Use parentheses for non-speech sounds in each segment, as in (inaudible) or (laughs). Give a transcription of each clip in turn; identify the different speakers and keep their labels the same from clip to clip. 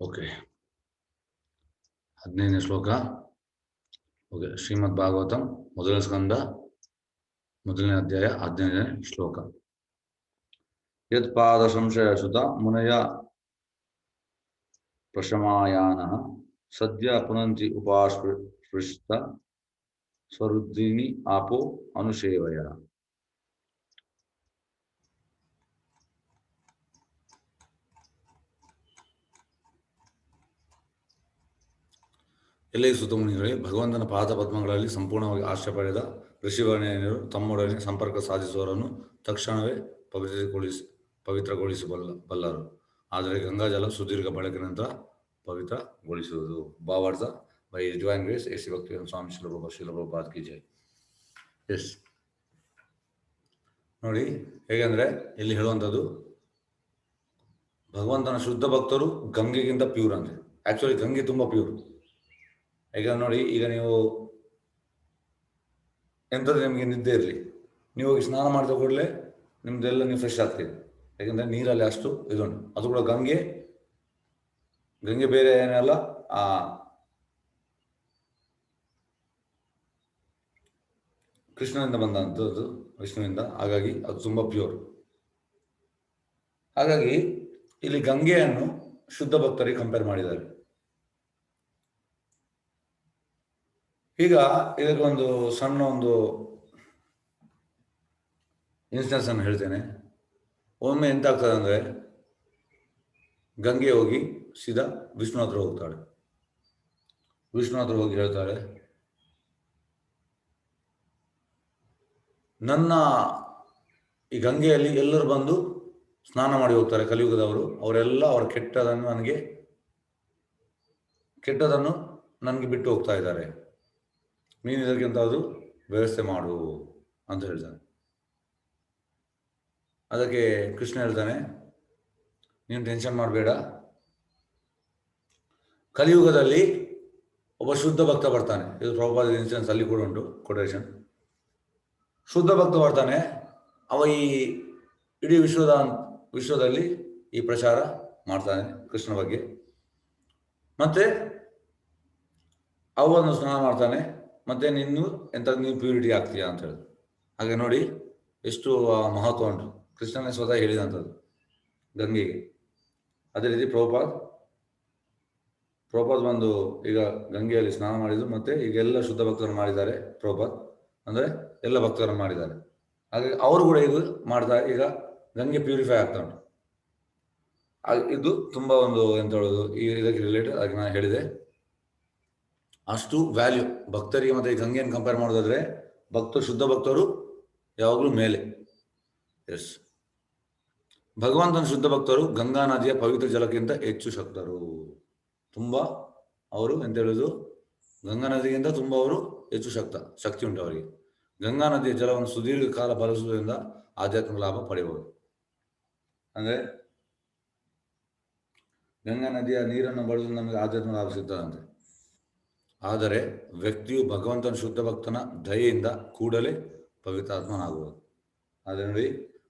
Speaker 1: Okay. ಹದಿನೈದನೇ ಶ್ಲೋಕ. Okay, ಶ್ರೀಮದ್ ಭಾಗವತಂ ಮೊದಲನೇ ಸ್ಕಂದ, ಮೊದಲನೇ ಅಧ್ಯಾಯ, ಹದಿನೈದನೇ ಶ್ಲೋಕ. ಯತ್ಪಾದ ಸಂಶಯ ಸುತ ಮುನಯ ಪ್ರಶಮಾಯಾನ ಸದ್ಯ ಪುನಂತಿ ಉಪಾಸ್ಪೃಷ್ಟ ಸ್ವರುದ್ಧಿನಿ ಆಪೋ ಅನುಶೇವಯ ಎಲ್ಲಿ ಸುತ್ತಮುನಿಗಳೇ ಭಗವಂತನ ಪಾದ ಪದ್ಮಗಳಲ್ಲಿ ಸಂಪೂರ್ಣವಾಗಿ ಆಶ್ರಯ ಪಡೆದ ಋಷಿವರ್ಣಿಯರು ತಮ್ಮೊಡನೆ ಸಂಪರ್ಕ ಸಾಧಿಸುವವರನ್ನು ತಕ್ಷಣವೇ ಪವಿತ್ರಗೊಳಿಸಿ, ಪವಿತ್ರಗೊಳಿಸಬಲ್ಲ, ಬಲ್ಲರು. ಆದರೆ ಗಂಗಾಜಲ ಸುದೀರ್ಘ ಬಳಕೆ ನಂತರ ಪವಿತ್ರಗೊಳಿಸುವುದು. ಭಾವಾರ್ಥ ಬೈ ಡಿವೈನ್ ಗ್ರೇಸ್ ಎಸ್ ಭಕ್ತಿ ಸ್ವಾಮಿ ಶಿಲಭ ಶಿಲಭ ಕಿ ಜೈ. ಎಸ್. ನೋಡಿ, ಹೇಗೆಂದ್ರೆ ಇಲ್ಲಿ ಹೇಳುವಂಥದ್ದು, ಭಗವಂತನ ಶುದ್ಧ ಭಕ್ತರು ಗಂಗೆಗಿಂತ ಪ್ಯೂರ್ ಅಂದ್ರೆ. ಆಕ್ಚುಲಿ ಗಂಗೆ ತುಂಬಾ ಪ್ಯೂರ್ ಯಾಕಂದ್ರೆ ನೋಡಿ, ಈಗ ನೀವು ಎಂಥದ್ದು ನಿಮಗೆ ನಿದ್ದೆ ಇರಲಿ? ನೀವು ಹೋಗಿ ಸ್ನಾನ ಮಾಡಿದ ಕೂಡಲೇ ನಿಮ್ದೆಲ್ಲ ನೀವು ಫ್ರೆಶ್ ಆಗ್ತೀರಿ. ಯಾಕಂದ್ರೆ ನೀರಲ್ಲಿ ಅಷ್ಟು ಇದುಂಟು. ಅದು ಕೂಡ ಗಂಗೆ. ಗಂಗೆ ಬೇರೆ ಏನಲ್ಲ ಆ ಕೃಷ್ಣನಿಂದ ಬಂದಂಥದ್ದು ವಿಷ್ಣುವಿಂದ. ಹಾಗಾಗಿ ಅದು ತುಂಬಾ ಪ್ಯೂರ್ ಹಾಗಾಗಿ ಇಲ್ಲಿ ಗಂಗೆಯನ್ನು ಶುದ್ಧ ಭಕ್ತರಿಗೆ ಕಂಪೇರ್ ಮಾಡಿದ್ದಾರೆ. ಈಗ ಇದಕ್ಕೊಂದು ಸಣ್ಣ ಒಂದು ಇನ್ಸ್ಟೆನ್ಸ್ ಅನ್ನು ಹೇಳ್ತೇನೆ. ಒಮ್ಮೆ ಎಂತಾಗ್ತದೆ ಅಂದರೆ ಗಂಗೆ ಹೋಗಿ ಸೀದಾ ವಿಷ್ಣು ಹತ್ರ ಹೋಗ್ತಾಳೆ. ವಿಷ್ಣು ಹತ್ರ ಹೋಗಿ ಹೇಳ್ತಾಳೆ, ನನ್ನ ಈ ಗಂಗೆಯಲ್ಲಿ ಎಲ್ಲರೂ ಬಂದು ಸ್ನಾನ ಮಾಡಿ ಹೋಗ್ತಾರೆ ಕಲಿಯುಗದವರು. ಅವರೆಲ್ಲ ಅವರ ಕೆಟ್ಟದನ್ನು ನನಗೆ ಕೆಟ್ಟದನ್ನು ನನಗೆ ಬಿಟ್ಟು ಹೋಗ್ತಾ ಇದ್ದಾರೆ. ನೀನು ಅದು ವ್ಯವಸ್ಥೆ ಮಾಡು ಅಂತ ಹೇಳ್ತಾನೆ. ಅದಕ್ಕೆ ಕೃಷ್ಣ ಹೇಳ್ತಾನೆ, ನೀನು ಟೆನ್ಷನ್ ಮಾಡಬೇಡ. ಕಲಿಯುಗದಲ್ಲಿ ಒಬ್ಬ ಶುದ್ಧ ಭಕ್ತ ಬರ್ತಾನೆ. ಇದು ಪ್ರಭುಪಾದ ಇನ್ಸಿಡೆನ್ಸ್ ಅಲ್ಲಿ ಕೂಡ ಉಂಟು ಕೊಟೇಶನ್ ಶುದ್ಧ ಭಕ್ತ ಬರ್ತಾನೆ, ಅವ ಈ ಇಡೀ ವಿಶ್ವದ, ವಿಶ್ವದಲ್ಲಿ ಈ ಪ್ರಚಾರ ಮಾಡ್ತಾನೆ ಕೃಷ್ಣ ಬಗ್ಗೆ. ಮತ್ತೆ ಅವನು ಸ್ನಾನ ಮಾಡ್ತಾನೆ. ಮತ್ತೆ ನೀನು ಎಂತ ನೀವು ಪ್ಯೂರಿಟಿ ಆಗ್ತೀಯಾ ಅಂತ ಹೇಳಿದ್ರು ಹಾಗೆ ನೋಡಿ, ಎಷ್ಟು ಮಹತ್ವ ಉಂಟು. ಕೃಷ್ಣನೇ ಸ್ವತಃ ಹೇಳಿದಂಥದ್ದು ಗಂಗೆಗೆ. ಅದೇ ರೀತಿ ಪ್ರಭುಪಾದ್ ಪ್ರಭುಪಾದ್ ಬಂದು ಈಗ ಗಂಗೆಯಲ್ಲಿ ಸ್ನಾನ ಮಾಡಿದ್ರು ಮತ್ತೆ ಈಗ ಎಲ್ಲ ಶುದ್ಧ ಭಕ್ತರು ಮಾಡಿದ್ದಾರೆ ಪ್ರಭುಪಾದ್. ಅಂದ್ರೆ ಎಲ್ಲ ಭಕ್ತರು ಮಾಡಿದ್ದಾರೆ. ಹಾಗೆ ಅವರು ಕೂಡ ಇದು ಮಾಡ್ತಾ, ಈಗ ಗಂಗೆ ಪ್ಯೂರಿಫೈ ಆಗ್ತಾ ಉಂಟು. ಇದು ತುಂಬಾ ಒಂದು ಎಂತ ಹೇಳೋದು, ಈ ಇದಕ್ಕೆ ರಿಲೇಟೆಡ್ ಅದಕ್ಕೆ ನಾನು ಹೇಳಿದೆ. ಅಷ್ಟು ವ್ಯಾಲ್ಯೂ ಭಕ್ತರಿಗೆ ಮತ್ತೆ ಈ ಗಂಗೆಯನ್ನು ಕಂಪೇರ್ ಮಾಡೋದಾದ್ರೆ ಭಕ್ತರು ಶುದ್ಧ ಭಕ್ತರು ಯಾವಾಗಲೂ ಮೇಲೆ. ಎಸ್ ಭಗವಂತನ ಶುದ್ಧ ಭಕ್ತರು ಗಂಗಾ ನದಿಯ ಪವಿತ್ರ ಜಲಕ್ಕಿಂತ ಹೆಚ್ಚು ಶಕ್ತರು. ತುಂಬ ಅವರು ಎಂತ ಹೇಳೋದು? ಗಂಗಾ ನದಿಗಿಂತ ತುಂಬ ಅವರು ಹೆಚ್ಚು ಶಕ್ತ, ಶಕ್ತಿ ಉಂಟು ಅವರಿಗೆ. ಗಂಗಾ ನದಿಯ ಜಲವನ್ನು ಸುದೀರ್ಘ ಕಾಲ ಬಳಸುವುದರಿಂದ ಆಧ್ಯಾತ್ಮಿಕ ಲಾಭ ಪಡೆಯಬಹುದು ಅಂದ್ರೆ ಗಂಗಾ ನದಿಯ ನೀರನ್ನು ಬಳಸುವುದು ನಮಗೆ ಆಧ್ಯಾತ್ಮಿಕ ಲಾಭ ಸಿಗ್ತದಂತೆ. ಆದರೆ ವ್ಯಕ್ತಿಯು ಭಗವಂತನ ಶುದ್ಧ ಭಕ್ತನ ದಯೆಯಿಂದ ಕೂಡಲೇ ಪವಿತ್ರಾತ್ಮನಾಗುವುದು. ಆದರೆ ನೋಡಿ,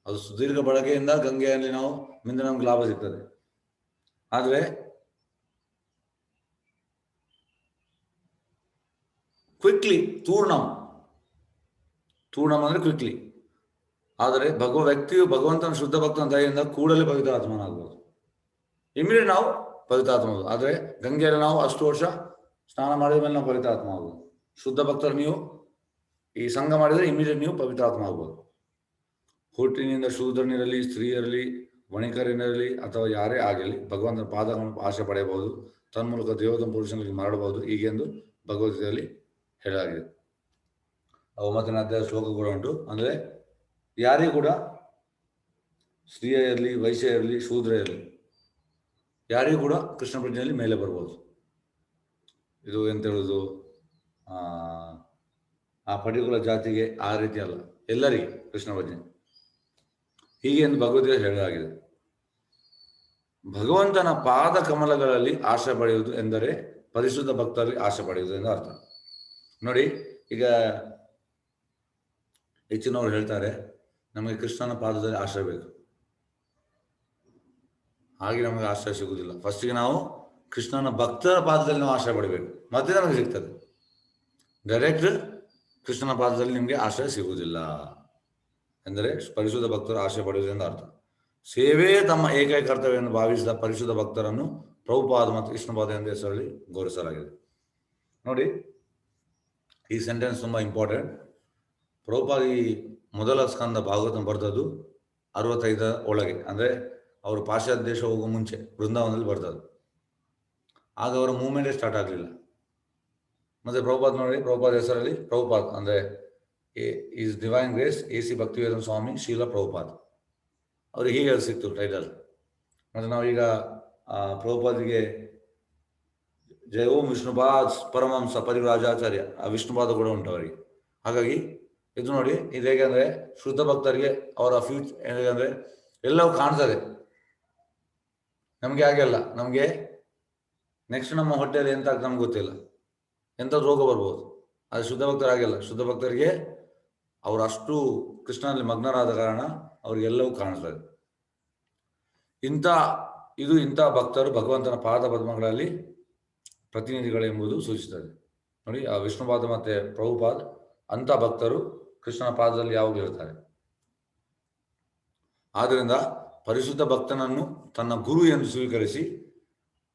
Speaker 1: ಅದು ಸುದೀರ್ಘ ಬಳಕೆಯಿಂದ ಗಂಗೆಯಲ್ಲಿ ನಾವು ಮುಂದೆ ನಮ್ಗೆ ಲಾಭ ಸಿಗ್ತದೆ. ಆದರೆ ಕ್ವಿಕ್ಲಿ ತೂರ್ಣಂ. ತೂರ್ಣಂ ಅಂದ್ರೆ ಕ್ವಿಕ್ಲಿ ಆದರೆ ಭಗವ, ವ್ಯಕ್ತಿಯು ಭಗವಂತನ ಶುದ್ಧ ಭಕ್ತನ ದಯೆಯಿಂದ ಕೂಡಲೇ ಪವಿತ್ರಾತ್ಮನಾಗಬಹುದು ಇಮಿಡಿಯೇಟ್ ನಾವು ಪವಿತ್ರಾತ್ಮ ಆದರೆ ಗಂಗೆಯಲ್ಲಿ ನಾವು ಅಷ್ಟು ವರ್ಷ ಸ್ನಾನ ಮಾಡಿದ ಮೇಲೆ ನಾವು ಪವಿತ್ರಾತ್ಮ ಆಗ್ಬೋದು ಶುದ್ಧ ಭಕ್ತರು ನೀವು, ಈ ಸಂಘ ಮಾಡಿದರೆ ಇಮಿಡಿಯೇಟ್ ನೀವು ಪವಿತ್ರಾತ್ಮ ಆಗ್ಬೋದು ಹುಟ್ಟಿನಿಂದ ಶೂದ್ರನಿರಲಿ, ಸ್ತ್ರೀಯರಲಿ ವಣಿಕರಿರಲಿ ಅಥವಾ ಯಾರೇ ಆಗಲಿ ಭಗವಂತನ ಪಾದಗಳನ್ನು ಆಶೆ ಪಡೆಯಬಹುದು. ತನ್ಮೂಲಕ ದೇವದ ಪುರುಷನಿಗೆ ಮರಳಬಹುದು ಹೀಗೆಂದು ಭಗವದ್ಗೀತೆಯಲ್ಲಿ ಹೇಳಲಾಗಿದೆ. ಒಂಬತ್ತನೇ ಅಧ್ಯಾಯ ಶ್ಲೋಕ ಕೂಡ ಉಂಟು. ಅಂದರೆ ಯಾರೇ ಕೂಡ ಸ್ತ್ರೀಯ ಇರಲಿ, ವೈಶ್ಯ ಇರಲಿ, ಶೂದ್ರ ಇರಲಿ ಯಾರಿಗೂ ಕೂಡ ಕೃಷ್ಣ ಪ್ರಜ್ಞೆಯಲ್ಲಿ ಮೇಲೆ ಬರ್ಬೋದು. ಇದು ಎಂತ ಹೇಳುದು ಆ ಪರ್ಟಿಕ್ಯುಲರ್ ಜಾತಿಗೆ ಆ ರೀತಿ ಅಲ್ಲ. ಎಲ್ಲರಿಗೆ ಕೃಷ್ಣ ಭಜನೆ. ಹೀಗೆ ಎಂದು ಭಗವದ್ಗೀತೆ ಹೇಳಲಾಗಿದೆ. ಭಗವಂತನ ಪಾದ ಕಮಲಗಳಲ್ಲಿ ಆಶೆ ಪಡೆಯುವುದು ಎಂದರೆ ಪರಿಶುದ್ಧ ಭಕ್ತರಲ್ಲಿ ಆಶೆ ಪಡೆಯುವುದು ಎಂದು ಅರ್ಥ. ನೋಡಿ, ಈಗ ಹೆಚ್ಚಿನವರು ಹೇಳ್ತಾರೆ, ನಮಗೆ ಕೃಷ್ಣನ ಪಾದದಲ್ಲಿ ಆಶ್ರಯ ಬೇಕು. ಹಾಗೆ ನಮಗೆ ಆಶ್ರಯ ಸಿಗುವುದಿಲ್ಲ. ಫಸ್ಟಿಗೆ ನಾವು ಕೃಷ್ಣನ ಭಕ್ತರ ಪಾದದಲ್ಲಿ ನಾವು ಆಶ್ರಯ ಪಡಿಬೇಕು. ಮತ್ತೆ ನಮಗೆ ಸಿಗ್ತದೆ. ಡೈರೆಕ್ಟ್ ಕೃಷ್ಣನ ಪಾದದಲ್ಲಿ ನಿಮಗೆ ಆಶ್ರಯ ಸಿಗುವುದಿಲ್ಲ. ಎಂದರೆ ಪರಿಶುದ್ಧ ಭಕ್ತರು ಆಶ್ರಯ ಪಡೆಯುವುದೆಂದು ಅರ್ಥ. ಸೇವೆ ತಮ್ಮ ಏಕೈಕ ಕರ್ತವ್ಯ ಎಂದು ಭಾವಿಸಿದ ಪರಿಶುದ್ಧ ಭಕ್ತರನ್ನು ಪ್ರಭುಪಾದ ಮತ್ತು ಕೃಷ್ಣಪಾದ ಎಂದು ಹೆಸರಲ್ಲಿ ಗೌರವಿಸಲಾಗಿದೆ ನೋಡಿ, ಈ ಸೆಂಟೆನ್ಸ್ ತುಂಬ ಇಂಪಾರ್ಟೆಂಟ್ ಪ್ರಭುಪಾದ ಈ ಮೊದಲ ಸ್ಕಂದ ಭಾಗವತ ಬರ್ತದ್ದು ಅರವತ್ತೈದ ಒಳಗೆ. ಅಂದರೆ, ಅವರು ಪಾಶ್ಚಾತ್ಯ ದೇಶ ಹೋಗೋ ಮುಂಚೆ, ಬೃಂದಾವನದಲ್ಲಿ ಬರ್ತದ್ದು ಆಗ ಅವರ ಮೂವ್ಮೆಂಟೇ ಸ್ಟಾರ್ಟ್ ಆಗಲಿಲ್ಲ. ಮತ್ತೆ ಪ್ರಭುಪಾದ್ ನೋಡಿ ಪ್ರಭುಪಾದ ಹೆಸರಲ್ಲಿ ಪ್ರಭುಪಾದ್ ಅಂದರೆ his divine grace A C Bhaktivedanta Swami Srila Prabhupad ಅವ್ರಿಗೆ ಹೀಗೆ ಸಿಕ್ತು ಟೈಟಲ್ ಮತ್ತು ನಾವೀಗ ಪ್ರಭುಪಾದಿಗೆ ಜಯ ಓಂ ವಿಷ್ಣುಪಾದ್ ಪರಮಹಂಸ ಪರಿವ್ರಾಜಾಚಾರ್ಯ, ಆ ವಿಷ್ಣುಪಾದ ಕೂಡ ಉಂಟು ಅವರಿಗೆ. ಹಾಗಾಗಿ ಇದು ನೋಡಿ, ಇದು ಹೇಗೆ ಅಂದರೆ ಶುದ್ಧ ಭಕ್ತರಿಗೆ ಅವರ ಫ್ಯೂಚ್ ಅಂದರೆ ಎಲ್ಲವೂ ಕಾಣ್ತದೆ. ನಮಗೆ ಹಾಗೆ ಅಲ್ಲ, ನಮಗೆ ನೆಕ್ಸ್ಟ್ ನಮ್ಮ ಹೊಟ್ಟೆಯಲ್ಲಿ ಎಂತ ಆಗ್ತದೆ ನಮ್ಗೆ ಗೊತ್ತಿಲ್ಲ. ಎಂಥದ್ದು ರೋಗ ಬರ್ಬೋದು. ಆದರೆ ಶುದ್ಧ ಭಕ್ತರಾಗಿಲ್ಲ ಶುದ್ಧ ಭಕ್ತರಿಗೆ ಅವರು ಅಷ್ಟು ಕೃಷ್ಣನಲ್ಲಿ ಮಗ್ನರಾದ ಕಾರಣ ಅವ್ರಿಗೆಲ್ಲವೂ ಕಾಣಿಸ್ತದೆ. ಇಂಥ, ಇದು ಇಂಥ ಭಕ್ತರು ಭಗವಂತನ ಪಾದ ಪದ್ಮಗಳಲ್ಲಿ ಪ್ರತಿನಿಧಿಗಳೆಂಬುದು ಸೂಚಿಸುತ್ತದೆ ನೋಡಿ, ಆ ವಿಷ್ಣುಪಾದ ಮತ್ತೆ ಪ್ರಭುಪಾದ, ಅಂಥ ಭಕ್ತರು ಕೃಷ್ಣನ ಪಾದದಲ್ಲಿ ಯಾವಾಗಲೂ ಇರ್ತಾರೆ ಆದ್ದರಿಂದ ಪರಿಶುದ್ಧ ಭಕ್ತನನ್ನು ತನ್ನ ಗುರು ಎಂದು ಸ್ವೀಕರಿಸಿ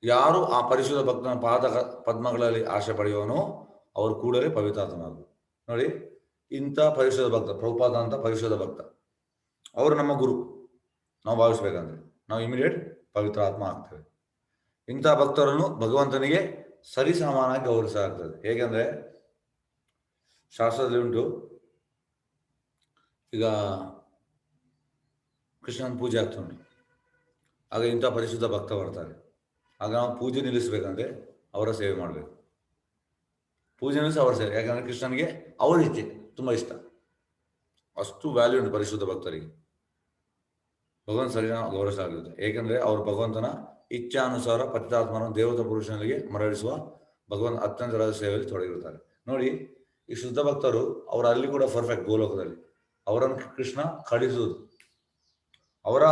Speaker 1: ಯಾರು ಆ ಪರಿಶುದ್ಧ ಭಕ್ತನ ಪಾದ ಪದ್ಮಗಳಲ್ಲಿ ಆಶೆ ಪಡೆಯುವನೋ ಅವರು ಕೂಡಲೇ ಪವಿತ್ರಾತ್ಮನಾಗು ನೋಡಿ, ಇಂಥ ಪರಿಶುದ್ಧ ಭಕ್ತ, ಪ್ರಭುಪಾದ ಅಂತ ಪರಿಶುದ್ಧ ಭಕ್ತ. ಅವರು ನಮ್ಮ ಗುರು. ನಾವು ಭಾವಿಸ್ಬೇಕಂದ್ರೆ. ನಾವು ಇಮಿಡಿಯೇಟ್ ಪವಿತ್ರ ಆತ್ಮ ಆಗ್ತೇವೆ. ಇಂಥ ಭಕ್ತರನ್ನು ಭಗವಂತನಿಗೆ ಸರಿಸಮಾನಾಗಿ ಗೌರವಿಸಲಾಗ್ತದೆ ಹೇಗೆಂದ್ರೆ, ಶಾಸ್ತ್ರದಲ್ಲಿ ಉಂಟು. ಈಗ ಕೃಷ್ಣನ ಪೂಜೆ ಆಗ್ತಾ ಉಂಟು ಆಗ ಇಂಥ ಪರಿಶುದ್ಧ ಭಕ್ತ ಬರ್ತಾರೆ. ಆಗ ನಾವು ಪೂಜೆ ನಿಲ್ಲಿಸ್ಬೇಕಂದ್ರೆ ಅವರ ಸೇವೆ ಮಾಡಬೇಕು. ಪೂಜೆ ನಿಲ್ಲಿಸಿ ಅವರ ಸೇವೆ, ಯಾಕಂದ್ರೆ ಕೃಷ್ಣನಿಗೆ ಅವರ ಇಚ್ಛೆ, ತುಂಬ ಇಷ್ಟ. ಅಷ್ಟು ವ್ಯಾಲ್ಯೂ ಉಂಟು ಪರಿಶುದ್ಧ ಭಕ್ತರಿಗೆ. ಭಗವಂತ ಸರಿನ ಗೌರವಿಸಲಾಗುತ್ತೆ ಏಕೆಂದ್ರೆ ಅವರು ಭಗವಂತನ ಇಚ್ಛಾನುಸಾರ ಪತಿತಾತ್ಮನ ದೇವತಾ ಪುರುಷನಿಗೆ ಮರಳಿಸುವ ಭಗವಂತ ಅತ್ಯಂತ ಸೇವೆಯಲ್ಲಿ ತೊಡಗಿರುತ್ತಾರೆ. ನೋಡಿ, ಈ ಶುದ್ಧ ಭಕ್ತರು ಅವರು ಅಲ್ಲಿ ಕೂಡ ಪರ್ಫೆಕ್ಟ್ ಗೋಲೋಕದಲ್ಲಿ. ಅವರನ್ನು ಕೃಷ್ಣ ಕಳಿಸುವುದು ಅವರ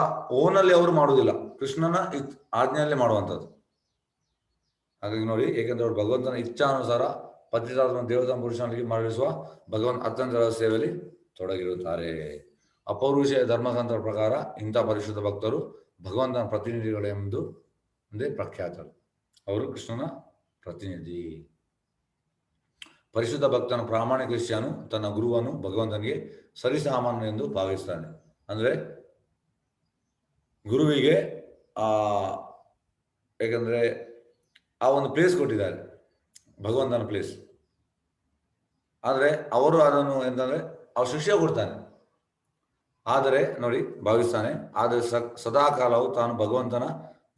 Speaker 1: ಓನಲ್ಲಿ ಅವರು ಮಾಡುವುದಿಲ್ಲ. ಕೃಷ್ಣನ ಆಜ್ಞೆಯಲ್ಲಿ ಮಾಡುವಂಥದ್ದು. ಹಾಗಾಗಿ ನೋಡಿ, ಏಕೆಂದ್ರೆ ಅವರು ಭಗವಂತನ ಇಚ್ಛಾನುಸಾರ ಪತಿತಾತ್ಮ ದೇವತಾ ಪುರುಷನಿಗೆ ಮರಳಿಸುವ ಭಗವಂತ ಅತ್ಯಂತ ಸೇವೆಯಲ್ಲಿ ತೊಡಗಿರುತ್ತಾರೆ. ಅಪೌರುಷ ಧರ್ಮಗ್ರಂಥದ ಪ್ರಕಾರ ಇಂಥ ಪರಿಶುದ್ಧ ಭಕ್ತರು ಭಗವಂತನ ಪ್ರತಿನಿಧಿಗಳೆಂದು ಒಂದೇ ಪ್ರಖ್ಯಾತರು. ಅವರು ಕೃಷ್ಣನ ಪ್ರತಿನಿಧಿ. ಪರಿಶುದ್ಧ ಭಕ್ತನ ಪ್ರಾಮಾಣಿಕ ಶಿಷ್ಯನು ತನ್ನ ಗುರುವನ್ನು ಭಗವಂತನಿಗೆ ಸರಿಸಾಮಾನ್ಯ ಎಂದು ಭಾವಿಸ್ತಾನೆ. ಅಂದ್ರೆ ಗುರುವಿಗೆ ಆ, ಯಾಕಂದ್ರೆ ಆ ಒಂದು ಪ್ಲೇಸ್ ಕೊಟ್ಟಿದ್ದಾರೆ. ಭಗವಂತನ ಪ್ಲೇಸ್ ಆದರೆ ಅವರು ಅದನ್ನು ಎಂತಂದ್ರೆ ಅವ್ರು ಶಿಷ್ಯ ಕೊಡ್ತಾನೆ. ಆದರೆ ನೋಡಿ ಭಾವಿಸ್ತಾನೆ, ಆದರೆ ಸದಾ ಕಾಲವು ತಾನು ಭಗವಂತನ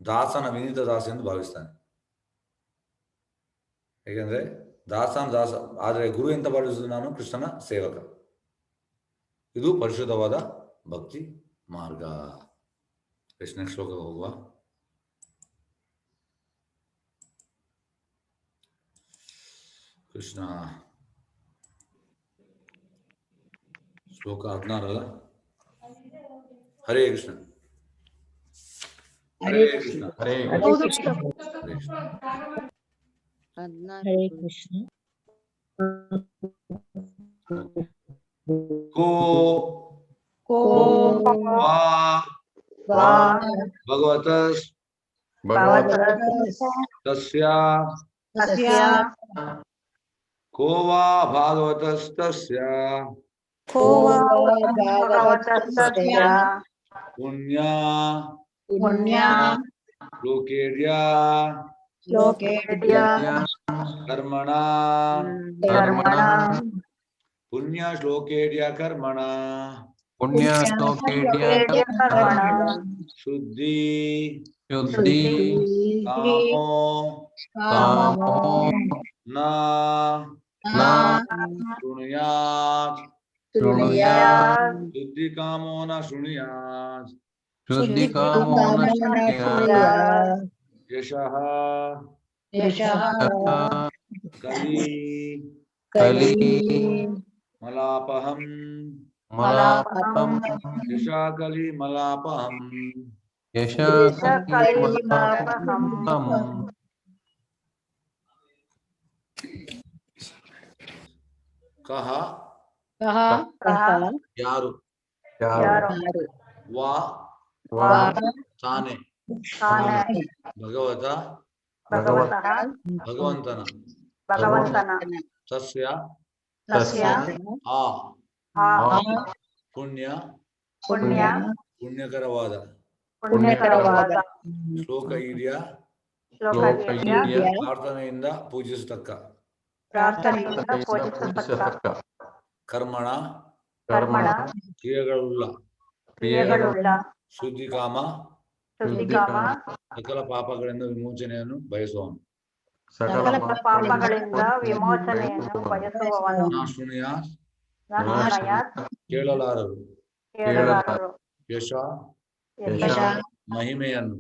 Speaker 1: ದಾಸನ ವಿನೀತ ದಾಸ ಎಂದು ಭಾವಿಸ್ತಾನೆ. ಏಕೆಂದ್ರೆ ದಾಸನ ದಾಸ, ಆದರೆ ಗುರು ಎಂತ ಭಾವಿಸುವುದು ನಾನು? ಕೃಷ್ಣನ ಸೇವಕ. ಇದು ಪರಿಶುದ್ಧವಾದ ಭಕ್ತಿ ಮಾರ್ಗ. ಎಷ್ಟು ನೆಕ್ಸ್ಟ್ ಶ್ಲೋಕ ಹೋಗುವ ಕೃಷ್ಣ ಶ್ಲೋಕ ಹದಿನಾರಲ್ಲ ಹರೇ ಕೃಷ್ಣ ಹರೇ ಕೃಷ್ಣ
Speaker 2: ಹರೇ
Speaker 3: ಹೌದು ಕೃಷ್ಣ.
Speaker 1: ಹರೇ ಕೃಷ್ಣ
Speaker 3: ಹರೇ ಕೃಷ್ಣ
Speaker 1: ಕೋ
Speaker 3: ಕೋ
Speaker 1: ವಾ
Speaker 3: ವಾ
Speaker 1: ಭಗವತಸ್
Speaker 3: ಭಗವತಃ
Speaker 1: ತಸ್ಯ
Speaker 3: ತಸ್ಯ
Speaker 1: ಕೋ ವಾ ಭಾಗವತಸ್ತಸ್ಯ
Speaker 3: ಕೋ ವಾ ಭಗವತಃ
Speaker 1: ಪುಣ್ಯ
Speaker 3: ಪುಣ್ಯ
Speaker 1: ಲೋಕೇರ್ಯ
Speaker 3: ಲೋಕೇಡ್ಯ
Speaker 1: ಕರ್ಮಣ
Speaker 3: पुण्यस्तो
Speaker 1: शुद्धि
Speaker 2: शुद्धि
Speaker 1: कामो
Speaker 3: कामो
Speaker 1: शुद्धि
Speaker 2: कामो
Speaker 1: न
Speaker 3: शुणिया
Speaker 1: शुद्धि कामो न शुणुयात।
Speaker 2: यश। कली। कली। मलापहम।
Speaker 1: ಯಶಃ
Speaker 3: ಯಶಃ
Speaker 1: ಕಲಿ
Speaker 3: ಕಲಿ
Speaker 1: ಮಲಾಪಹಂ
Speaker 2: ಮಲಾಪಂ
Speaker 1: ಯಶ ಕಲಿ ಮಲಾಪಹಂ
Speaker 2: ಯಶ
Speaker 3: ಕಲಿಮಲಾಪಹಂ.
Speaker 1: ಕಹ
Speaker 3: ಕಹ
Speaker 4: ಕಹ
Speaker 1: ಯಾರು
Speaker 2: ಯಾರು
Speaker 4: ಯಾರು
Speaker 3: ಯಾರು
Speaker 1: ವಾ
Speaker 2: ವಾ
Speaker 1: ಪುಣ್ಯ
Speaker 4: ಪುಣ್ಯ
Speaker 1: ಪುಣ್ಯಕರವಾದ
Speaker 4: ಪುಣ್ಯಕರವಾದ
Speaker 1: ಶ್ಲೋಕ
Speaker 2: ಹಿರಿಯ
Speaker 1: ಪ್ರಾರ್ಥನೆಯಿಂದ ಪೂಜಿಸತಕ್ಕ.
Speaker 4: ಪ್ರಾರ್ಥನೆಯಿಂದ
Speaker 1: ಕರ್ಮಣ
Speaker 2: ಕರ್ಮಣ
Speaker 1: ಕ್ರಿಯೆಗಳುಳ್ಳ
Speaker 4: ಕ್ರಿಯೆಗಳುಳ್ಳ
Speaker 1: ಶುದ್ಧಿಕಾಮ
Speaker 4: ಶುದ್ಧಿಕಾಮ
Speaker 1: ಸಕಲ ಪಾಪಗಳಿಂದ ವಿಮೋಚನೆಯನ್ನು ಬಯಸುವನು
Speaker 2: ಸಕಲ
Speaker 4: ಪಾಪಗಳಿಂದ ವಿಮೋಚನೆಯನ್ನು ಬಯಸುವವನು.
Speaker 1: ಕೇಳಲಾರರು.
Speaker 4: ಕೇಳಲಾರರು.
Speaker 1: ಯಶ. ಮಹಿಮೆಯನ್ನು.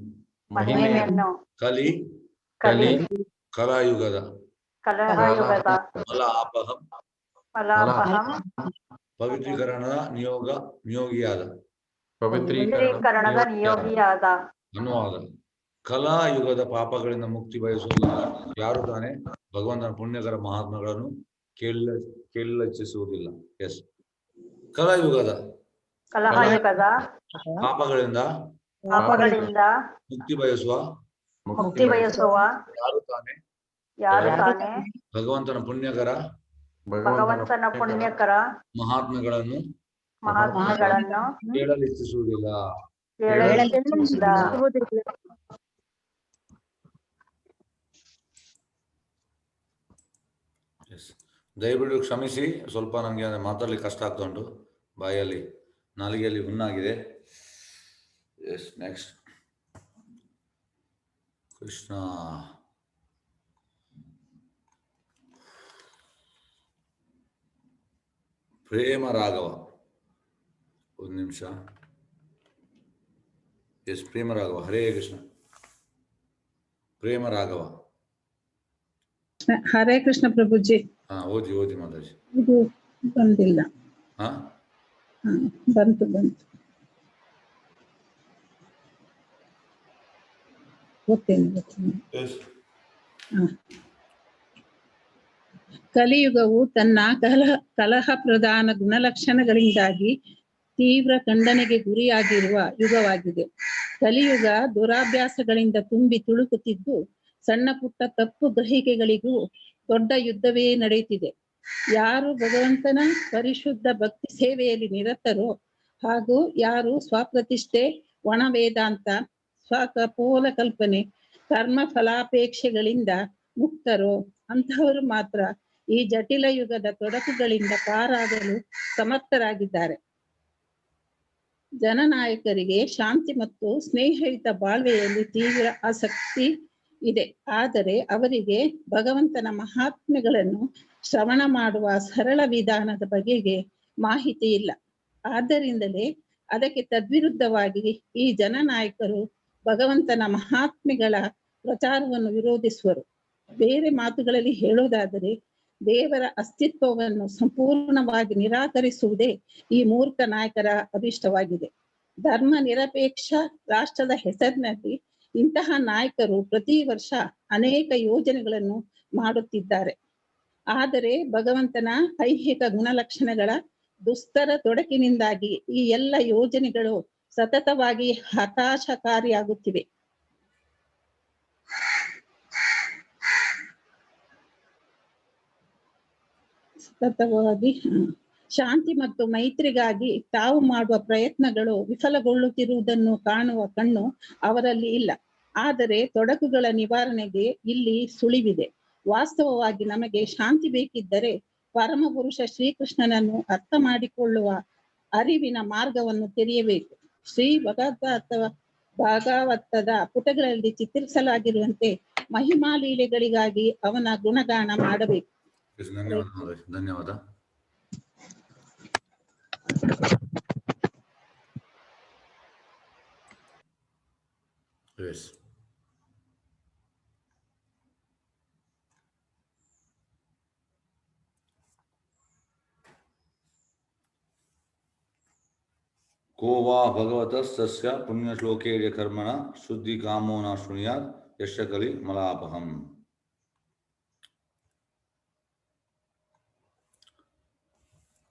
Speaker 4: ಮಹಿಮೆಯನ್ನು.
Speaker 1: ಕಲಿ.
Speaker 4: ಕಲಿ.
Speaker 1: ಕಲಾಯುಗದ.
Speaker 4: ಫಲಾಪಹಂ
Speaker 1: ಪವಿತ್ರೀಕರಣದ ನಿಯೋಗ ನಿಯೋಗಿಯಾದ.
Speaker 4: ಪವಿತ್ರೀಕರಣದ ನಿಯೋಗಿಯಾದ.
Speaker 1: ಅನುವಾದ. ಕಲಾಯುಗದ ಪಾಪಗಳಿಂದ ಮುಕ್ತಿ ಬಯಸುವ ಯಾರು ತಾನೆ? ಭಗವಂತನ ಪುಣ್ಯಕರ ಮಹಾತ್ಮಗಳನ್ನು ಕೇಳ ಕೇಳಲಿಚ್ಛಿಸುವುದಿಲ್ಲ ಎಸ್ ಕಲಾಯುಗದ.
Speaker 4: ಕಲಹಯುಗದ
Speaker 1: ಪಾಪಗಳಿಂದ
Speaker 4: ಪಾಪಗಳಿಂದ
Speaker 1: ಮುಕ್ತಿ ಬಯಸುವ.
Speaker 4: ಮುಕ್ತಿ ಬಯಸುವ.
Speaker 1: ಯಾರು ತಾನೆ?
Speaker 4: ಯಾರು ತಾನೆ?
Speaker 1: ಭಗವಂತನ ಪುಣ್ಯಕರ.
Speaker 4: ಭಗವಂತನ ಪುಣ್ಯಕರ.
Speaker 1: ಮಹಾತ್ಮಗಳನ್ನು
Speaker 4: ಮಹಾತ್ಮಗಳನ್ನು
Speaker 1: ಕೇಳಲಿಚ್ಛಿಸುವುದಿಲ್ಲ
Speaker 4: ಕೇಳಲಿಚ್ಛಿಸಿದ
Speaker 1: ಎಸ್ ದಯವಿಟ್ಟು ಕ್ಷಮಿಸಿ. ಸ್ವಲ್ಪ ನನಗೆ ಮಾತಾಡಲಿ ಕಷ್ಟ ಆಗ್ತಾ ಉಂಟು ಬಾಯಲ್ಲಿ ನಾಲಿಗೆಯಲ್ಲಿ ಹುಣ್ಣಾಗಿದೆ. Yes next Krishna. ಪ್ರೇಮ ರಾಘವ. ಒಂದು ನಿಮಿಷ. ಎಸ್ ಪ್ರೇಮ ರಾಘವ. ಹರೇ ಕೃಷ್ಣ. ಪ್ರೇಮ ರಾಘವ.
Speaker 5: ಹರೇ ಕೃಷ್ಣ ಪ್ರಭುಜಿ.
Speaker 1: ಹಾ ಓದಿ ಓದಿ ಮಾತಾಜಿ
Speaker 5: ಇದು ಬಂದಿಲ್ಲ.
Speaker 1: ಹಾ?
Speaker 5: ಬಂತು ಬಂತು. ಗೊತ್ತೇನು ಗೊತ್ತೇನು. ಕಲಿಯುಗವು ತನ್ನ ಕಲಹ ಕಲಹ ಪ್ರಧಾನ ಗುಣಲಕ್ಷಣಗಳಿಂದಾಗಿ ತೀವ್ರ ಖಂಡನೆಗೆ ಗುರಿಯಾಗಿರುವ ಯುಗವಾಗಿದೆ. ಕಲಿಯುಗ ದುರಾಭ್ಯಾಸಗಳಿಂದ ತುಂಬಿ ತುಳುಕುತ್ತಿದ್ದು ಸಣ್ಣ ಪುಟ್ಟ ತಪ್ಪು ಗ್ರಹಿಕೆಗಳಿಗೂ ದೊಡ್ಡ ಯುದ್ಧವೇ ನಡೆಯುತ್ತಿದೆ. ಯಾರು ಭಗವಂತನ ಪರಿಶುದ್ಧ ಭಕ್ತಿ ಸೇವೆಯಲ್ಲಿ ನಿರತರೋ ಹಾಗೂ ಯಾರು ಸ್ವಪ್ರತಿಷ್ಠೆ ಒಣ ವೇದಾಂತ ಸ್ವಕಪೋಲ ಕಲ್ಪನೆ ಕರ್ಮ ಫಲಾಪೇಕ್ಷೆಗಳಿಂದ ಮುಕ್ತರೋ ಅಂತಹವರು ಮಾತ್ರ ಈ ಜಟಿಲ ಯುಗದ ತೊಡಕುಗಳಿಂದ ಪಾರಾಗಲು ಸಮರ್ಥರಾಗಿದ್ದಾರೆ. ಜನನಾಯಕರಿಗೆ ಶಾಂತಿ ಮತ್ತು ಸ್ನೇಹಯುತ ಬಾಳ್ವೆಯಲ್ಲಿ ತೀವ್ರ ಆಸಕ್ತಿ ಇದೆ. ಆದರೆ ಅವರಿಗೆ ಭಗವಂತನ ಮಹಾತ್ಮೆಗಳನ್ನು ಶ್ರವಣ ಮಾಡುವ ಸರಳ ವಿಧಾನದ ಬಗೆಗೆ ಮಾಹಿತಿ ಇಲ್ಲ. ಆದ್ದರಿಂದಲೇ ಅದಕ್ಕೆ ತದ್ವಿರುದ್ಧವಾಗಿ ಈ ಜನನಾಯಕರು ಭಗವಂತನ ಮಹಾತ್ಮೆಗಳ ಪ್ರಚಾರವನ್ನು ವಿರೋಧಿಸುವರು. ಬೇರೆ ಮಾತುಗಳಲ್ಲಿ ಹೇಳುವುದಾದರೆ, ದೇವರ ಅಸ್ತಿತ್ವವನ್ನು ಸಂಪೂರ್ಣವಾಗಿ ನಿರಾಕರಿಸುವುದೇ ಈ ಮೂರ್ಖ ನಾಯಕರ ಅಭಿಷ್ಟವಾಗಿದೆ. ಧರ್ಮ ನಿರಪೇಕ್ಷ ರಾಷ್ಟ್ರದ ಹೆಸರಿನಲ್ಲಿ ಇಂತಹ ನಾಯಕರು ಪ್ರತಿ ವರ್ಷ ಅನೇಕ ಯೋಜನೆಗಳನ್ನು ಮಾಡುತ್ತಿದ್ದಾರೆ. ಆದರೆ ಭಗವಂತನ ಐಹಿಕ ಗುಣಲಕ್ಷಣಗಳ ದುಸ್ತರ ತೊಡಕಿನಿಂದಾಗಿ ಈ ಎಲ್ಲ ಯೋಜನೆಗಳು ಸತತವಾಗಿ ಹತಾಶಕಾರಿಯಾಗುತ್ತಿವೆ. ಸತತವಾಗಿ ಶಾಂತಿ ಮತ್ತು ಮೈತ್ರಿಗಾಗಿ ತಾವು ಮಾಡುವ ಪ್ರಯತ್ನಗಳು ವಿಫಲಗೊಳ್ಳುತ್ತಿರುವುದನ್ನು ಕಾಣುವ ಕಣ್ಣು ಅವರಲ್ಲಿ ಇಲ್ಲ. ಆದರೆ ತೊಡಕುಗಳ ನಿವಾರಣೆಗೆ ಇಲ್ಲಿ ಸುಳಿವಿದೆ. ವಾಸ್ತವವಾಗಿ ನಮಗೆ ಶಾಂತಿ ಬೇಕಿದ್ದರೆ ಪರಮಪುರುಷ ಶ್ರೀಕೃಷ್ಣನನ್ನು ಅರ್ಥ ಮಾಡಿಕೊಳ್ಳುವ ಅರಿವಿನ ಮಾರ್ಗವನ್ನು ತೆರೆಯಬೇಕು ಶ್ರೀ ಭಗವತ ಅಥವಾ ಭಾಗವತದ ಪುಟಗಳಲ್ಲಿ ಚಿತ್ರಿಸಲಾಗಿರುವಂತೆ ಮಹಿಮಾ ಲೀಲೆಗಳಿಗಾಗಿ ಅವನ ಗುಣಗಾನ ಮಾಡಬೇಕು.
Speaker 1: ಧನ್ಯವಾದ ಮಾತಾಜಿ को वा भगवत सस्य पुण्यश्लोके कर्मण शुद्धि कामो न शुनिया यश कलि मलापहम।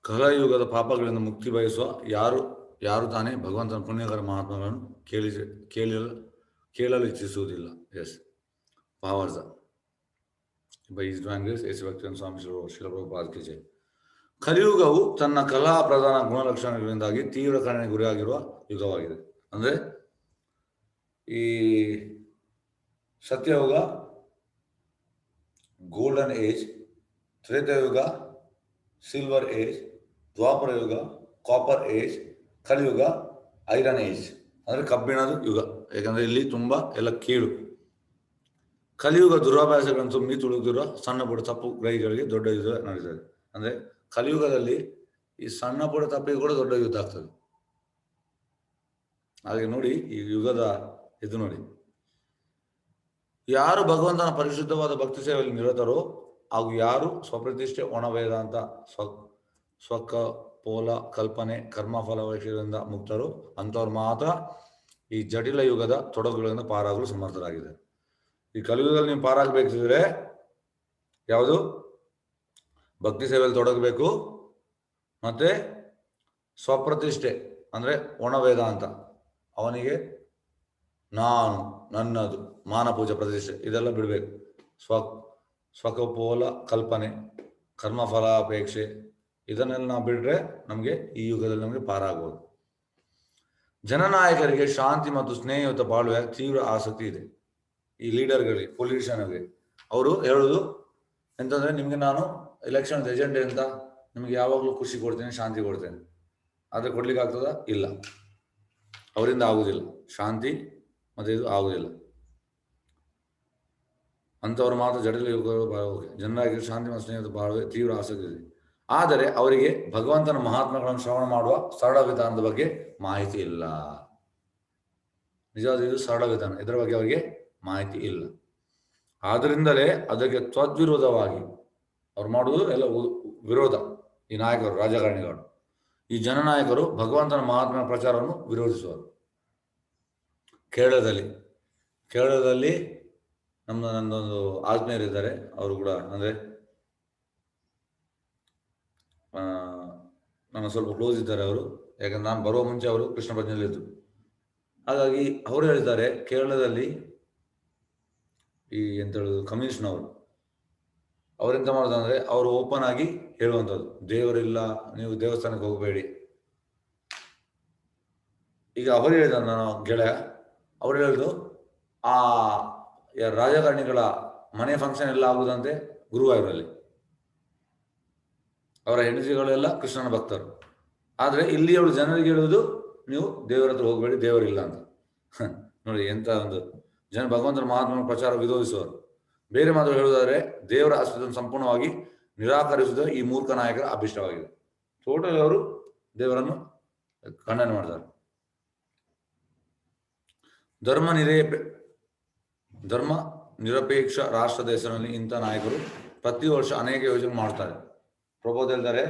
Speaker 1: कलयुगद पापगळिंद मुक्ति बयसो यार यारु ते भगवंत पुण्यकर महात्मगळन्नु केळि पावर्स बाय स्वामी श्री प्रभुपाद की जय ಕಲಿಯುಗವು ತನ್ನ ಕಲಾ ಪ್ರಧಾನ ಗುಣಲಕ್ಷಣಗಳಿಂದಾಗಿ ತೀವ್ರ ಕಾರಣ ಗುರಿಯಾಗಿರುವ ಯುಗವಾಗಿದೆ. ಅಂದ್ರೆ ಈ Satyayuga golden age Tretayuga silver age Dwapara Yuga copper age Kaliyuga iron age ಅಂದ್ರೆ ಕಬ್ಬಿಣದ ಯುಗ. ಯಾಕಂದ್ರೆ ಇಲ್ಲಿ ತುಂಬಾ ಎಲ್ಲ ಕೀಳು. ಕಲಿಯುಗ ದುರಾಭ್ಯಾಸಗಳನ್ನು ತುಂಬಿ ತುಳುಕಿರುವ ಸಣ್ಣ ಪುಟ್ಟ ತಪ್ಪು ಗ್ರಹಿಗಳಿಗೆ ದೊಡ್ಡ ಯುದ್ಧ ನಡೀತದೆ ಅಂದ್ರೆ ಕಲಿಯುಗದಲ್ಲಿ ಈ ಸಣ್ಣ ಪುಟ್ಟ ತಪ್ಪಿಗೆ ಕೂಡ ದೊಡ್ಡ ಯುದ್ಧ ಆಗ್ತದೆ. ಹಾಗೆ ನೋಡಿ ಈ ಯುಗದ ಇದು ನೋಡಿ. ಯಾರು ಭಗವಂತನ ಪರಿಶುದ್ಧವಾದ ಭಕ್ತಿ ಸೇವೆಯಲ್ಲಿ ನಿರತರೋ ಹಾಗೂ ಯಾರು ಸ್ವಪ್ರತಿಷ್ಠೆ ಒಣ ವೇದಾಂತ ಸ್ವ, ಸ್ವಕ, ಪೋಲ, ಕಲ್ಪನೆ, ಕರ್ಮ ಮುಕ್ತರು ಅಂಥವ್ರು ಮಾತ್ರ ಈ ಜಟಿಲ ಯುಗದ ತೊಡಕುಗಳಿಂದ ಪಾರಾಗಲು ಸಮರ್ಥರಾಗಿದೆ ಈ ಕಲಿಯುಗದಲ್ಲಿ ನೀವು ಪಾರಾಗಬೇಕಿದ್ರೆ ಯಾವುದು? ಭಕ್ತಿ ಸೇವೆಯಲ್ಲಿ ತೊಡಗಬೇಕು. ಮತ್ತೆ ಸ್ವಪ್ರತಿಷ್ಠೆ, ಅಂದ್ರೆ ಒಣ ವೇದಾಂತ ಅವನಿಗೆ ನಾನು, ನನ್ನದು ಮಾನ ಪ್ರದೇಶ ಪ್ರತಿಷ್ಠೆ, ಇದೆಲ್ಲ ಬಿಡಬೇಕು. ಸ್ವ, ಸ್ವಕಪೋಲ ಕಲ್ಪನೆ, ಕರ್ಮಫಲಾಪೇಕ್ಷೆ, ಇದನ್ನೆಲ್ಲ ನಾವು ಬಿಟ್ರೆ ನಮಗೆ ಈ ಯುಗದಲ್ಲಿ ನಮಗೆ ಪಾರಾಗಬಹುದು ಜನನಾಯಕರಿಗೆ ಶಾಂತಿ ಮತ್ತು ಸ್ನೇಹಯುತ ಬಾಳುವ ತೀವ್ರ ಆಸಕ್ತಿ ಇದೆ. ಈ ಲೀಡರ್ಗಳಿಗೆ ಪೊಲಿಟಿಷಿಯನ್ಗೆ ಅವರು ಹೇಳೋದು, ಎಂತಂದ್ರೆ ನಿಮಗೆ ನಾನು ಎಲೆಕ್ಷನ್ ಏಜೆಂಡೆ ಅಂತ ನಿಮ್ಗೆ ಯಾವಾಗಲೂ ಖುಷಿ ಕೊಡ್ತೇನೆ, ಶಾಂತಿ ಕೊಡ್ತೇನೆ. ಆದರೆ ಕೊಡ್ಲಿಕ್ಕೆ ಆಗ್ತದ? ಇಲ್ಲ. ಅವರಿಂದ ಆಗುದಿಲ್ಲ. ಶಾಂತಿ ಮತ್ತೆ ಇದು ಆಗುದಿಲ್ಲ. ಅಂಥವ್ರು ಮಾತ್ರ ಜಡಲಿ ಜನರಾಗಿ ಶಾಂತಿ ಮತ್ತು ಸ್ನೇಹಿತರು ಬಹಳ ತೀವ್ರ ಆಸಕ್ತಿ ಇದೆ. ಆದರೆ ಅವರಿಗೆ ಭಗವಂತನ ಮಹಾತ್ಮಗಳನ್ನು ಶ್ರವಣ ಮಾಡುವ ಸರಳ ವಿಧಾನದ ಬಗ್ಗೆ ಮಾಹಿತಿ ಇಲ್ಲ. ನಿಜವಾದ ಇದು ಸರಳ ವಿಧಾನ. ಇದರ ಬಗ್ಗೆ ಅವರಿಗೆ ಮಾಹಿತಿ ಇಲ್ಲ. ಆದ್ದರಿಂದಲೇ ಅದಕ್ಕೆ ತ್ವದ್ವಿರೋಧವಾಗಿ ಅವ್ರು ಮಾಡುವುದು ಎಲ್ಲ ವಿರೋಧ ಈ ನಾಯಕರು, ರಾಜಕಾರಣಿಗಳು. ಈ ಜನನಾಯಕರು ಭಗವಂತನ ಮಹಾತ್ಮನ ಪ್ರಚಾರವನ್ನು ವಿರೋಧಿಸುವರು. ಕೇರಳದಲ್ಲಿ ಕೇರಳದಲ್ಲಿ ನಮ್ಮ ನನ್ನೊಂದು ಆತ್ಮೀಯರಿದ್ದಾರೆ ಅವರು ಕೂಡ ಅಂದ್ರೆ ನನ್ನ ಸ್ವಲ್ಪ ಕ್ಲೋಸ್ ಇದ್ದಾರೆ ಅವರು. ಯಾಕಂದ್ರೆ ನಾನು ಬರುವ ಮುಂಚೆ ಅವರು ಕೃಷ್ಣ ಹಾಗಾಗಿ ಅವರು ಹೇಳಿದ್ದಾರೆ, ಕೇರಳದಲ್ಲಿ ಈ ಎಂತ ಹೇಳುದು ಕಮ್ಯುನಿಸ್ಟ್ನವರು. ಅವರೆಂತ ಮಾಡೋದಂದ್ರೆ ಅವರು ಓಪನ್ ಆಗಿ ಹೇಳುವಂಥದ್ದು ದೇವರಿಲ್ಲ, ನೀವು ದೇವಸ್ಥಾನಕ್ಕೆ ಹೋಗಬೇಡಿ. ಈಗ ಅವರು ಹೇಳಿದ ನಾನು ಗೆಳೆಯ, ಅವ್ರು ಹೇಳಿದ್ರು ಆ ರಾಜಕಾರಣಿಗಳ ಮನೆ ಫಂಕ್ಷನ್ ಎಲ್ಲ ಆಗುದಂತೆ ಗುರುವಾಯೂರಲ್ಲಿ ಅವರ ಹೆಂಡತಿಗಳೆಲ್ಲ ಕೃಷ್ಣನ ಭಕ್ತರು. ಆದ್ರೆ ಇಲ್ಲಿ ಅವಳು ಜನರಿಗೆ ಹೇಳುವುದು ನೀವು ದೇವರ ಹತ್ರ ಹೋಗಬೇಡಿ, ದೇವರಿಲ್ಲ ಅಂತ. (laughs) ನೋಡಿ ಎಂತ ಒಂದು ಜನ ಭಗವಂತನ ಮಹಾತ್ಮನ ಪ್ರಚಾರ ವಿರೋಧಿಸುವರು ಬೇರೆ ಮಾತು ಹೇಳುವುದಾದ್ರೆ ದೇವರ ಅಸ್ತಿತ್ವವನ್ನು ಸಂಪೂರ್ಣವಾಗಿ ನಿರಾಕರಿಸುವುದು ಈ ಮೂರ್ಖ ನಾಯಕರ ಅಭಿಷ್ಟವಾಗಿದೆ. ಟೋಟಲ್ ಅವರು ದೇವರನ್ನು ಖಂಡನೆ ಮಾಡ್ತಾರೆ ಧರ್ಮ ನಿರೇಪ, ಧರ್ಮ ನಿರಪೇಕ್ಷ ರಾಷ್ಟ್ರ ದೇಶದಲ್ಲಿ ಇಂಥ ನಾಯಕರು ಪ್ರತಿ ವರ್ಷ ಅನೇಕ ಯೋಜನೆ ಮಾಡ್ತಾರೆ. ಪ್ರಬೋದ್ ಹೇಳ್ತಾರೆ,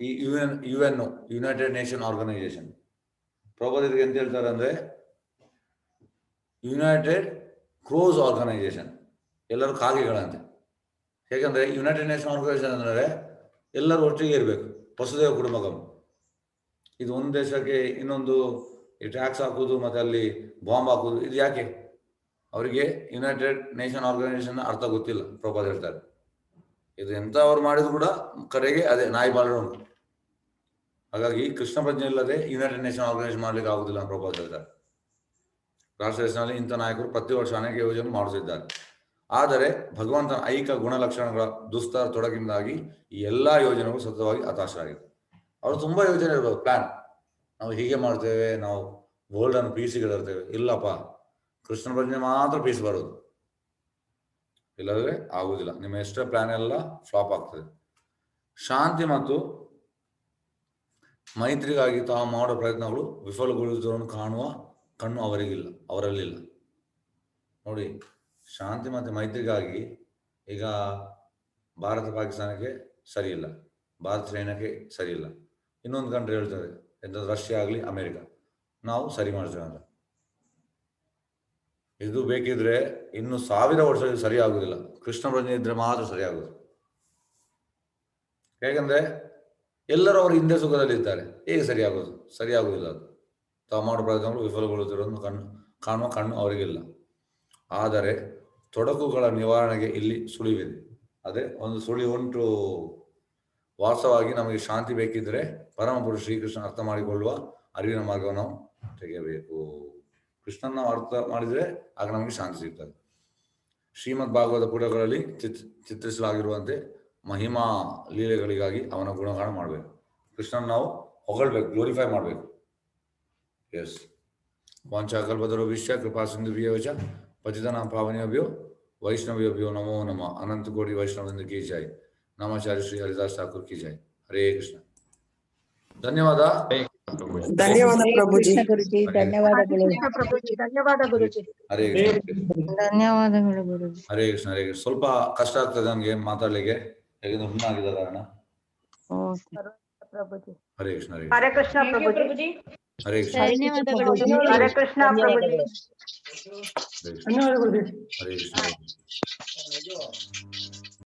Speaker 1: ಈ U N U N United Nation organisation ಇದಕ್ಕೆ ಎಂತ ಹೇಳ್ತಾರೆ ಅಂದ್ರೆ ಯುನೈಟೆಡ್ ಕ್ರೋಸ್ ಆರ್ಗನೈಸೇಷನ್ ಎಲ್ಲರೂ ಕಾಗೆಗಳಂತೆ. ಯಾಕಂದರೆ ಯುನೈಟೆಡ್ ನೇಷನ್ ಆರ್ಗನೈಸೇಷನ್ ಅಂದರೆ ಎಲ್ಲರೂ ಒಟ್ಟಿಗೆ ಇರಬೇಕು, ವಸುದೇವ ಕುಟುಂಬಕಂ ಇದು ಒಂದು ದೇಶಕ್ಕೆ ಇನ್ನೊಂದು ಈ ಟ್ಯಾಕ್ಸ್ ಹಾಕೋದು ಮತ್ತು ಅಲ್ಲಿ ಬಾಂಬ್ ಹಾಕೋದು, ಇದು ಯಾಕೆ? ಅವರಿಗೆ ಯುನೈಟೆಡ್ ನೇಷನ್ ಆರ್ಗನೈಸೇಷನ್ ಅರ್ಥ ಗೊತ್ತಿಲ್ಲ, ಪ್ರಭಾತ್ ಹೇಳ್ತಾರೆ. ಇದು ಎಂತ ಅವ್ರು ಮಾಡಿದ್ರು ಕೂಡ ಕರೆಗೆ ಅದೇ ನಾಯಿ ಉಂಟು. ಹಾಗಾಗಿ ಕೃಷ್ಣ ಪ್ರಜ್ಞೆ ಇಲ್ಲದೆ ಯುನೈಟೆಡ್ ನೇಷನ್ ಆರ್ಗನೈಸ್ ಮಾಡ್ಲಿಕ್ಕೆ ಆಗುದಿಲ್ಲ ಪ್ರಭಾತ್ ಹೇಳ್ತಾರೆ. ರಾಷ್ಟ್ರ ಹೆಸರಿನಲ್ಲಿ ಇಂಥ ನಾಯಕರು ಪ್ರತಿ ವರ್ಷ ಅನೇಕ ಯೋಜನೆ ಮಾಡುತ್ತಿದ್ದಾರೆ. ಆದರೆ ಭಗವಂತನ ಐಕ ಗುಣಲಕ್ಷಣಗಳ ದುಸ್ತರ ತೊಡಗಿನಿಂದಾಗಿ ಈ ಎಲ್ಲಾ ಯೋಜನೆಗಳು ಸತತವಾಗಿ ಹತಾಶರಾಗಿದೆ ಅವರು ತುಂಬಾ ಯೋಜನೆ ಇರ್ಬೋದು ಪ್ಲಾನ್ ನಾವು ಹೀಗೆ ಮಾಡ್ತೇವೆ, ನಾವು ಗೋಲ್ಡ್ ಅನ್ನು ಪೀಸಿಗಳಿರ್ತೇವೆ ಇಲ್ಲಪ್ಪ, ಕೃಷ್ಣ ಪ್ರಜ್ಞೆ ಮಾತ್ರ ಪೀಸ್ ಬರೋದು. ಇಲ್ಲದ್ರೆ ಆಗುದಿಲ್ಲ. ನಿಮ್ಮ ಎಷ್ಟೇ ಪ್ಲಾನ್ ಎಲ್ಲ ಫ್ಲಾಪ್ ಆಗ್ತದೆ. ಶಾಂತಿ ಮತ್ತು ಮೈತ್ರಿಗಾಗಿ ತಾವು ಮಾಡೋ ಪ್ರಯತ್ನಗಳು ವಿಫಲಗೊಳ್ಳುವುದನ್ನು ಕಾಣುವ ಕಣ್ಣು ಅವರಿಗಿಲ್ಲ, ಅವರಲ್ಲಿಲ್ಲ. ನೋಡಿ ಶಾಂತಿ ಮತ್ತು ಮೈತ್ರಿಗಾಗಿ ಈಗ ಭಾರತ ಪಾಕಿಸ್ತಾನಕ್ಕೆ ಸರಿಯಿಲ್ಲ. ಭಾರತ ಚೈನಾಕ್ಕೆ ಸರಿಯಿಲ್ಲ. ಇನ್ನೊಂದು ಕಂಟ್ರಿ ಹೇಳ್ತದೆ ಎಂಥದ್ದು ರಷ್ಯಾ ಆಗಲಿ ಅಮೇರಿಕ ನಾವು ಸರಿ ಮಾಡ್ತೇವೆ ಅಂತ. ಇದು ಬೇಕಿದ್ರೆ ಇನ್ನು ಸಾವಿರ ವರ್ಷ ಸರಿ ಆಗುದಿಲ್ಲ. ಕೃಷ್ಣ ಪ್ರಜ್ಞೆ ಇದ್ರೆ ಮಾತ್ರ ಸರಿ ಆಗುದು. ಹೇಗಂದ್ರೆ ಎಲ್ಲರೂ ಅವರು ಹಿಂದೆ ಸುಖದಲ್ಲಿ ಇದ್ದಾರೆ ಹೇಗೆ ಸರಿಯಾಗೋದು ಸರಿಯಾಗುವುದಿಲ್ಲ ಅದು. ತಾವು ಮಾಡೋ ಪ್ರಯತ್ನಗಳು ವಿಫಲಗೊಳ್ಳುತ್ತಿರೋದನ್ನು ಕಣ್ಣು, ಕಾಣುವ ಕಣ್ಣು ಅವರಿಗಿಲ್ಲ. ಆದರೆ ತೊಡಕುಗಳ ನಿವಾರಣೆಗೆ ಇಲ್ಲಿ ಸುಳಿವಿದೆ. ಅದೇ ಒಂದು ಸುಳಿ ಉಂಟು. ವಾಸವಾಗಿ ನಮಗೆ ಶಾಂತಿ ಬೇಕಿದ್ರೆ ಪರಮಪುರುಷ ಶ್ರೀಕೃಷ್ಣ ಅರ್ಥ ಮಾಡಿಕೊಳ್ಳುವ ಅರಿವಿನ ಮಾರ್ಗವನ್ನು ತೆಗೆಯಬೇಕು. ಕೃಷ್ಣನ ಅರ್ಥ ಮಾಡಿದರೆ ಆಗ ನಮಗೆ ಶಾಂತಿ ಸಿಗ್ತದೆ. ಶ್ರೀಮದ್ ಭಾಗವತ ಪುಟಗಳಲ್ಲಿ ಚಿತ್, ಚಿತ್ರಿಸಲಾಗಿರುವಂತೆ ಮಹಿಮಾ ಲೀಲೆಗಳಿಗಾಗಿ ಅವನ ಗುಣಗಾನ ಮಾಡಬೇಕು. ಕೃಷ್ಣನ ನಾವು ಹೊಗಳ್ಬೇಕು, ಗ್ಲೋರಿಫೈ ಮಾಡಬೇಕು. ಎಸ್ ಪಂಚಾಕಲ್ಪದರು ವಿಶ್ವ ಕೃಪಾ ಸಿಂಧು ವಚ ಪತಿತನ ಪಾವನಿಯಭ್ಯೋ ವೈಷ್ಣವ್ಯಭ್ಯೋ ನಮೋ ನಮ ಅನಂತ ಕೋಟಿ ವೈಷ್ಣವರಿಂದ ಕಿ ಜೈ ನಮಾಚಾರ್ಯ ಶ್ರೀ ಹರಿದಾಸ್ ಠಾಕೂರ್ ಕಿ ಜೈ ಹರೇ ಕೃಷ್ಣ ಧನ್ಯವಾದ
Speaker 6: ಧನ್ಯವಾದ ಪ್ರಭುಜಿ
Speaker 3: ಕೃಷ್ಣ ಗುರುಜಿ ಧನ್ಯವಾದಗಳು
Speaker 4: ಕೃಷ್ಣ ಪ್ರಭುಜಿ ಧನ್ಯವಾದ ಗುರುಜಿ
Speaker 1: ಹರೇ ಕೃಷ್ಣ
Speaker 3: ಧನ್ಯವಾದಗಳು ಗುರುಜಿ
Speaker 1: ಹರೇ ಕೃಷ್ಣ ಹರೇ ಕೃಷ್ಣ ಸ್ವಲ್ಪ ಕಷ್ಟ ಆಗ್ತದೆ ನನಗೆ ಮಾತಾಡ್ಲಿಕ್ಕೆ ಯಾಕಂದ್ರೆ ಹುಣ್ಣಾಗಿದ್ದ ಕಾರಣ
Speaker 4: ಪ್ರಭುಜಿ.
Speaker 1: ಹರೇ ಕೃಷ್ಣ ಹರೇ
Speaker 4: ಹರೇ ಕೃಷ್ಣ ಪ್ರಭುಜಿ.
Speaker 1: ಹರೇ ಕೃಷ್ಣ.
Speaker 4: ಹರೇ ಕೃಷ್ಣ ಪ್ರಭುಜಿ
Speaker 1: ಹರೇ ಕೃಷ್ಣ ಹರೇ ಕೃಷ್ಣ